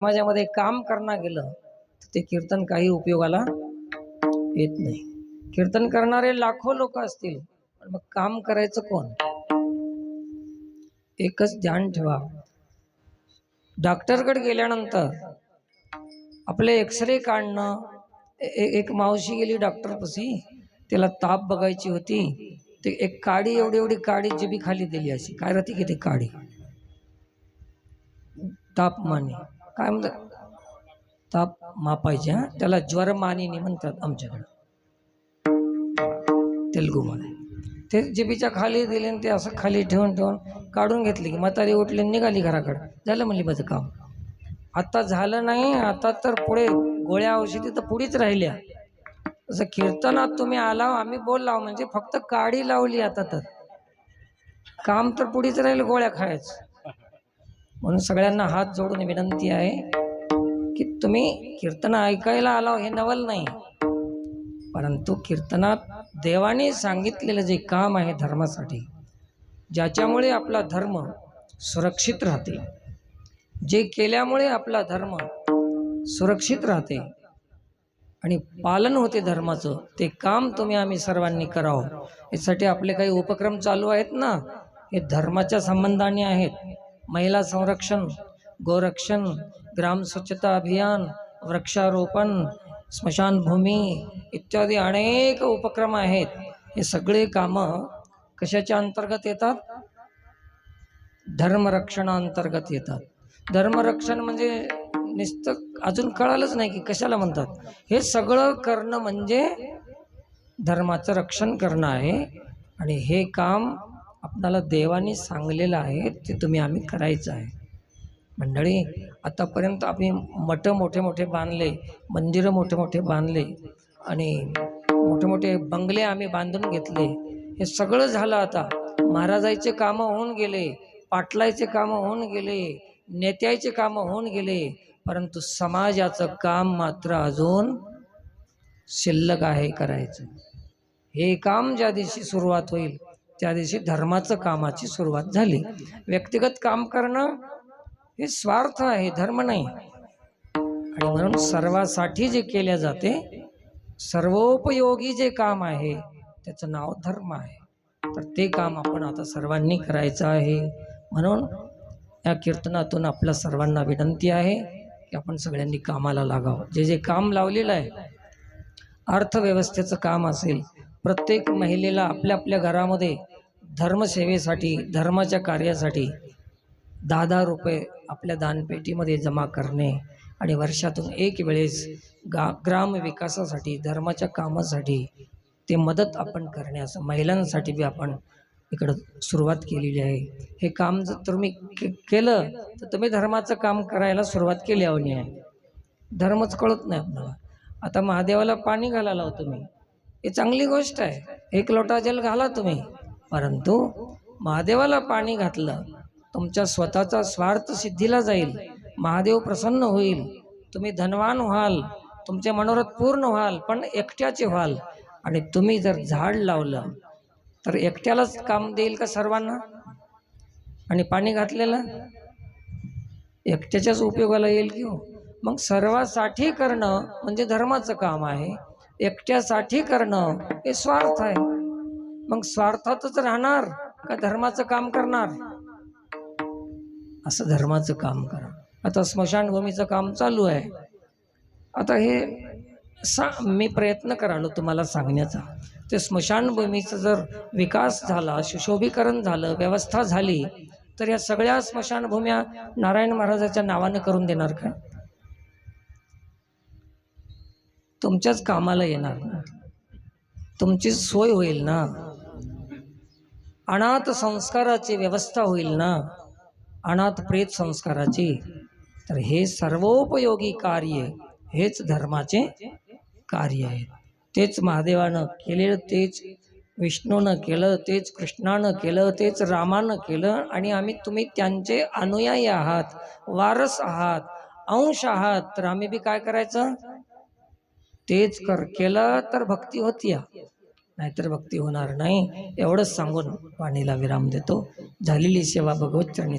समाजामध्ये काम करणं गेलं तर ते कीर्तन काही उपयोगाला येत नाही. कीर्तन करणारे लाखो लोक असतील पण मग काम करायचं कोण? एकच ध्यान ठेवा. डॉक्टरकडे गेल्यानंतर आपले एक्सरे काढणं एक मावशी गेली डॉक्टरपाशी त्याला ताप बघायची होती ते एक काडी एवढी एवढी काडी जिबी खाली दिली अशी. काय राहते की ती काडी? तापमाने काय म्हणतात? ताप मापायचे हा? त्याला ज्वरमानिनी म्हणतात आमच्याकडं. तेलगूमध्ये ते जिबीच्या खाली दिले आणि ते असं खाली ठेवून ठेवून काढून घेतले की म्हातारी उठली निघाली घराकडं. झालं म्हणली माझं काम. आता झालं नाही आता तर पुढे गोळ्या औषधी तर पुढेच राहिल्या. जसं कीर्तनात तुम्ही आला आम्ही बोललाव म्हणजे फक्त काडी लावली आता तर. काम तर पुढेच राहील गोळ्या खायचं. म्हणून सगळ्यांना हात जोडून विनंती आहे की तुम्ही कीर्तन ऐकायला आलाव हे नवल नाही. परंतु कीर्तनात देवाने सांगितलेलं जे काम आहे धर्मासाठी ज्याच्यामुळे आपला धर्म सुरक्षित राहते जे केल्यामुळे आपला धर्म सुरक्षित राहते आणि पालन होते धर्माचं ते काम तुम्ही आम्ही सर्वांनी करावं. यासाठी आपले काही उपक्रम चालू आहेत ना? हे धर्माच्या संबंधाने आहेत. महिला संरक्षण गोरक्षण ग्राम स्वच्छता अभियान वृक्षारोपण स्मशानभूमी इत्यादी अनेक उपक्रम आहेत. हे सगळे कामं कशाच्या अंतर्गत येतात? धर्मरक्षणाअंतर्गत येतात. धर्मरक्षण म्हणजे नुसतं अजून कळालंच नाही की कशाला म्हणतात. हे सगळं करणं म्हणजे धर्माचं रक्षण करणं आहे. आणि हे काम आपणाला देवाने सांगलेलं आहे ते तुम्ही आम्ही करायचं आहे. मंडळी आतापर्यंत आम्ही मठ मोठे मोठे बांधले मंदिरं मोठे मोठे बांधले आणि मोठे मोठे बंगले आम्ही बांधून घेतले. हे सगळं झालं आता. महाराजाचे कामं होऊन गेले पाटलायचे कामं होऊन गेले नेत्याचे कामं होऊन गेले. परंतु समाजाचं काम मात्र अजून शिल्लक आहे करायचं. हे काम ज्या दिवशी सुरुवात होईल त्या दिवशी धर्माचं कामाची सुरुवात झाली. व्यक्तिगत काम करणं हे स्वार्थ आहे धर्म नाही. आणि म्हणून सर्वासाठी जे केले जाते सर्वोपयोगी जे काम आहे त्याचं नाव धर्म आहे. तर ते काम आपण आता सर्वांनी करायचं आहे. म्हणून या कीर्तनातून आपल्या सर्वांना विनंती आहे की आपण सगळ्यांनी कामाला लागावं. जे जे काम लावलेलं आहे अर्थव्यवस्थेचं काम असेल प्रत्येक महिलेला आपल्या आपल्या घरामध्ये धर्मसेवेसाठी धर्माच्या कार्यासाठी दहा दहा रुपये आपल्या दानपेटीमध्ये जमा करणे आणि वर्षातून एक वेळेस गा ग्राम विकासासाठी धर्माच्या कामासाठी ते मदत आपण करणे असं महिलांसाठी बी आपण इकडं सुरुवात केलेली आहे. हे काम जर तुम्ही के केलं तर तुम्ही धर्माचं काम करायला सुरुवात केली हवी आहे धर्मच कळत नाही आपल्याला. आता महादेवाला पाणी घालायला लावतो तुम्ही हे चांगली गोष्ट आहे. एक लोटा जल घाला तुम्ही. परंतु महादेवाला पाणी घातलं तुमच्या स्वतःचा स्वार्थ सिद्धीला जाईल. महादेव प्रसन्न होईल. तुम्ही धनवान व्हाल. तुमचे मनोरथ पूर्ण व्हाल पण एकट्याचे व्हाल. आणि तुम्ही जर झाड लावलं तर एकट्यालाच काम देईल का सर्वांना? आणि पाणी घातलेलं? एकट्याच्याच उपयोगाला येईल की हो? मग सर्वासाठी करणं म्हणजे धर्माचं काम आहे. एकट्यासाठी करणं हे स्वार्थ आहे. मग स्वार्थातच राहणार का धर्माचं काम करणार? असं धर्माचं काम करा. आता स्मशानभूमीचं काम चालू आहे. आता हे सा मी प्रयत्न करालो तुम्हाला सांगण्याचा. ते स्मशानभूमीचं जर विकास झाला सुशोभीकरण झालं व्यवस्था झाली तर या सगळ्या स्मशानभूम्या नारायण महाराजाच्या नावानं करून देणार का? तुमच्याच कामाला येणार ना? तुमची सोय होईल ना? अनाथ संस्काराची व्यवस्था होईल ना? अनाथ प्रेत संस्काराची? तर हे सर्वोपयोगी कार्य हेच धर्माचे कार्य आहे. तेच महादेवानं केलेलं तेच विष्णूनं केलं तेच कृष्णानं केलं तेच रामानं केलं आणि आम्ही तुम्ही त्यांचे अनुयायी आहात वारस आहात अंश आहात. तर आम्ही बी काय करायचं? तेच कर. केलं तर भक्ती होती नाहीतर भक्ती होणार नाही. एवढंच सांगून वाणीला विराम देतो. झालेली सेवा भगवत चरणी